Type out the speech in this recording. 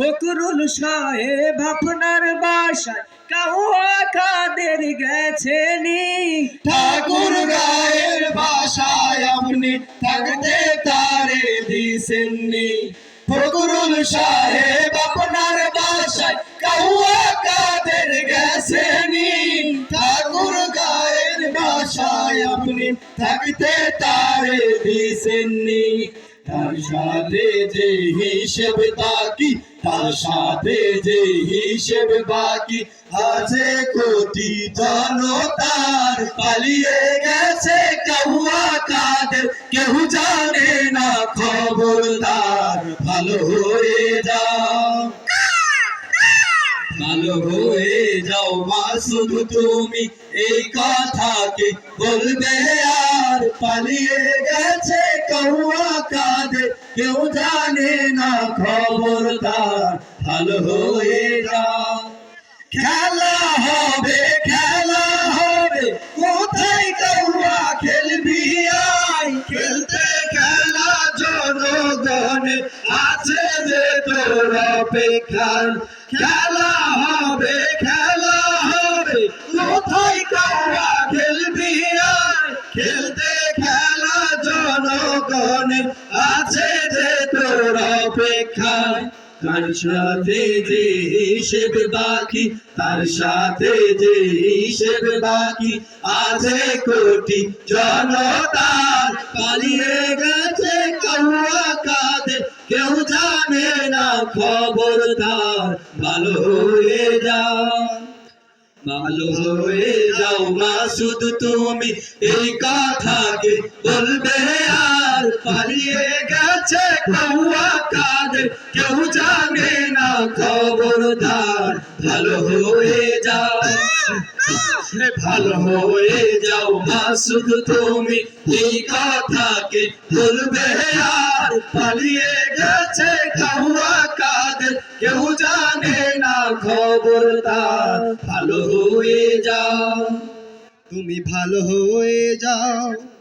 ফকরুল সাহেব আপনার বাসায় কাউয়া কাদের গেছেনি? ঠাকুর গায়ের বাসায় আপনি থাকতে তারে দিছেননি। ফকরুল সাহেব আপনার বাসায় কাউয়া কাদের গেছেনি। ঠাকুর গায়ের বাসায় আপনি থাকতে তারে দিছেননি। তার সাথে যে হিসেব বাকি, তার সাথে যে হিসেব বাকি, আছে কোটি জনতার, পালিয়ে গেছে কাউয়া কাদের, কেউ জানে না খবরদার। ভালো হয়ে যাও। ভালো হয়ে যাও মা শুধু তুমি এই কথাকে বলবে আর পালিয়ে গেছে কৌয়া কাঁদে কেউ জানে না খবরদার ভালো হয়ে যাও খেলা হবে খেলা হবে। কোথায় কৌয়া খেলবি আই? খেলতে খেলা জনগণে আছে যে তোর অপেক্ষায় খেলা হবে খেলা হবে। কোথায় কৌয়া খেলবি আই? খেলতে খেলা জনগণে আছে যে তোর অপেক্ষায়। তার সাথে যে হিসেব বাকি, তার সাথে যে হিসেব বাকি, আছে কোটি জনতার পালিয়ে গেছে কৌয়া কাঁদে কেউ জানে না খবরদার ভালো হয়ে যাও ভালো হয়ে যাও মা শুধু তুমি এই কথাকে বলবে আর পালিয়ে গেছে কৌয়া কাদের কেউ জানে না খবরদার ভালো হয়ে যাও ভালো হয়ে যাও মা শুধু তুমি এই কথাকে বলবে আর পালিয়ে গেছে কৌয়া কাদের কেউ জানে না খবরদার ভালো হয়ে যাও। তুমি ভালো হয়ে যাও।